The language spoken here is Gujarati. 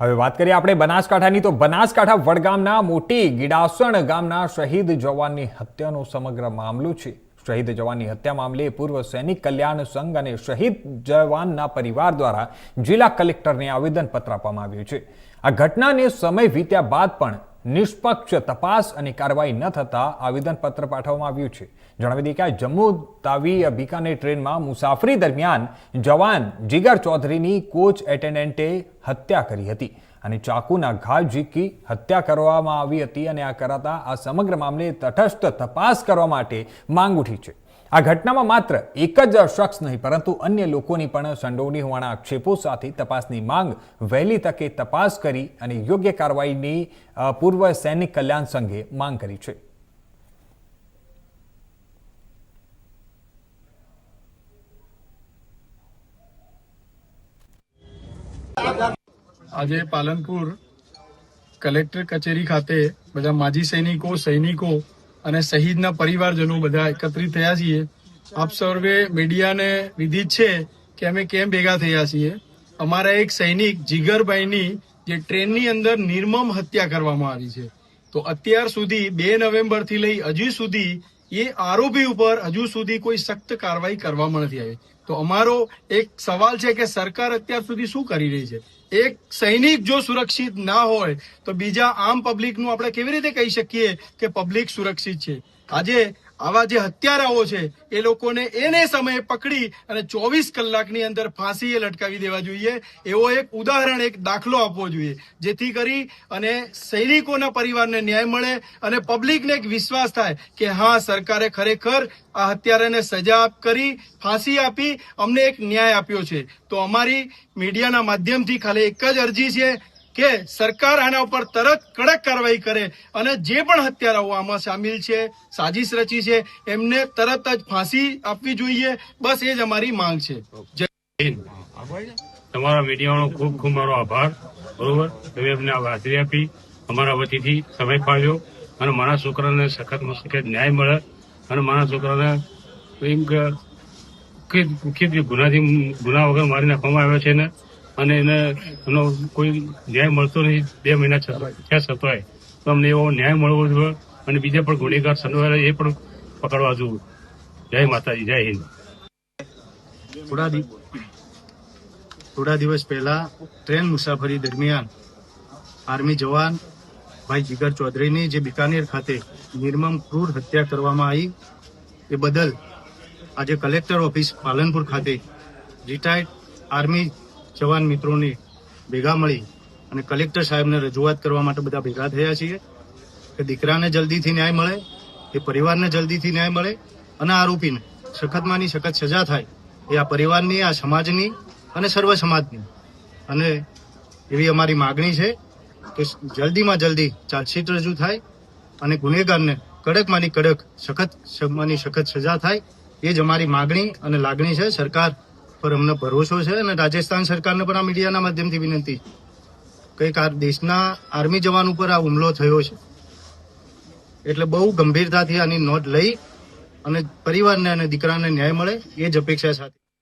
હવે વાત કરીએ આપણે બનાસકાંઠાની, તો બનાસકાંઠા વડગામના મોટી ગીડાસણ ગામના શહીદ જવાનની હત્યાનો સમગ્ર મામલો છે. શહીદ જવાનની હત્યા મામલે પૂર્વ સૈનિક કલ્યાણ સંઘ અને શહીદ જવાનના પરિવાર દ્વારા જિલ્લા કલેક્ટરને આવેદનપત્ર આપવામાં આવ્યું છે. આ ઘટનાને સમય વીત્યા બાદ પણ નિષ્પક્ષ તપાસ અને કાર્યવાહી ન થતા આવેદનપત્ર પાઠવવામાં આવ્યું છે. જણાવી દઈએ કે જમ્મુ તાવી બિકાનેર ટ્રેનમાં મુસાફરી દરમિયાન જવાન જીગર ચૌધરીની કોચ એટેન્ડન્ટે હત્યા કરી હતી અને ચાકુના ઘા ઝીકી હત્યા કરવામાં આવી હતી અને આ કરાતા આ સમગ્ર મામલે તટસ્થ તપાસ કરવા માટે માંગ ઉઠી છે. આ ઘટનામાં માત્ર એક જ શખ્સ નહીં, પરંતુ અન્ય લોકોની પણ સંડોવણી હોવાના આક્ષેપો સાથે તપાસની માંગ વહેલી તકે તપાસ કરી અને યોગ્ય કાર્યવાહીની પૂર્વ સૈનિક કલ્યાણ સંઘે માંગ કરી છે. આજે પાલનપુર કલેક્ટર કચેરી ખાતે બધા માજી સૈનિકો સૈનિકો અને શહીદના પરિવારજનો બધા એકત્રિત થયા છીએ. આપ સર્વે મીડિયાને વિધિત છે કે અમે કેમ ભેગા થયા છીએ? અમારા એક સૈનિક જીગરભાઈની જે ટ્રેનની અંદર નિર્મમ હત્યા કરવામાં આવી છે. તો અત્યાર સુધી બે નવેમ્બરથી લઈ હજી સુધી એ આરોપી ઉપર હજુ સુધી કોઈ સખ્ત કાર્યવાહી કરવામાં નથી આવી. તો અમારો એક સવાલ છે કે સરકાર અત્યાર સુધી શું કરી રહી છે? એક સૈનિક જો સુરક્ષિત ના હોય, તો બીજા આમ પબ્લિકનું આપણે કેવી રીતે કહી શકીએ કે પબ્લિક સુરક્ષિત છે? આજે આવા જે હત્યારાઓ છે, એ લોકોને એને સમયે પકડી અને ચોવીસ કલાકની અંદર ફાંસીએ લટકાવી દેવા જોઈએ. એવો એક ઉદાહરણ, એક દાખલો આપવો જોઈએ. જેથી કરી અને સૈનિકોના પરિવારને ન્યાય મળે અને પબ્લિકને એક વિશ્વાસ થાય કે હા, સરકારે ખરેખર આ હત્યારાને સજા કરી, ફાંસી આપી, અમને એક ન્યાય આપ્યો છે. તો અમારી મીડિયાના માધ્યમથી ખાલી એક જ અરજી છે કે સરકાર આના ઉપર તરત કડક કાર્યવાહી કરે અને જે પણ હત્યારાઓ આમાં સામેલ છે, સાજિશ રચી છે, એમને તરત જ ફાંસી આપવી જોઈએ. બસ એ જ અમારી માંગ છે. તમારા મીડિયાનો ખૂબ ખૂબ મારો આભાર. બરોબર? તમે અમને હાજરી આપી. અમારા વતીથી સમય ફાળ્યો અને મારા છોકરાને સખત સખત ન્યાય મળે અને મારા છોકરાને એમ કે ગુનાથી ગુના વગર મારી નાખવામાં આવ્યો છે ને? અને એને એનો કોઈ ન્યાય મળતો નહીં, બે મહિના થયા છતાંય. તો અમને એવો ન્યાય મળવો જોઈએ અને બીજા પણ ગુનેગાર સંડોવાયેલા એ પણ પકડવા જોઈએ. જય માતાજી, જય હિન્દ. થોડા થોડા દિવસ પહેલા ટ્રેન મુસાફરી દરમિયાન આર્મી જવાન ભાઈ જીગર ચૌધરીની જે બિકાનેર ખાતે નિર્મમ ક્રૂર હત્યા કરવામાં આવી, એ બદલ આજે કલેક્ટર ઓફિસ પાલનપુર ખાતે રિટાયર્ડ આર્મી જવાન મિત્રોને ભેગા મળી અને કલેક્ટર સાહેબને રજૂઆત કરવા માટે બધા ભેગા થયા છીએ કે દીકરાને જલ્દીથી ન્યાય મળે, એ પરિવારને જલ્દીથી ન્યાય મળે અને આરોપીને સખતમાંની સખત સજા થાય એ આ પરિવારની, આ સમાજની અને સર્વ સમાજની. અને એવી અમારી માગણી છે કે જલ્દીમાં જલ્દી ચાર્જશીટ રજૂ થાય અને ગુનેગારને કડકમાંની કડક સખત માની સખત સજા થાય, એ જ અમારી માગણી અને લાગણી છે. સરકાર પર અમને ભરોસો છે અને રાજસ્થાન સરકારને પણ આ મીડિયાના માધ્યમથી વિનંતી કંઈક આ દેશના આર્મી જવાન ઉપર આ હુમલો થયો છે. એટલે બહુ ગંભીરતાથી આની નોંધ લઈ અને પરિવારને અને દીકરાને ન્યાય મળે એ જ અપેક્ષા સાથે.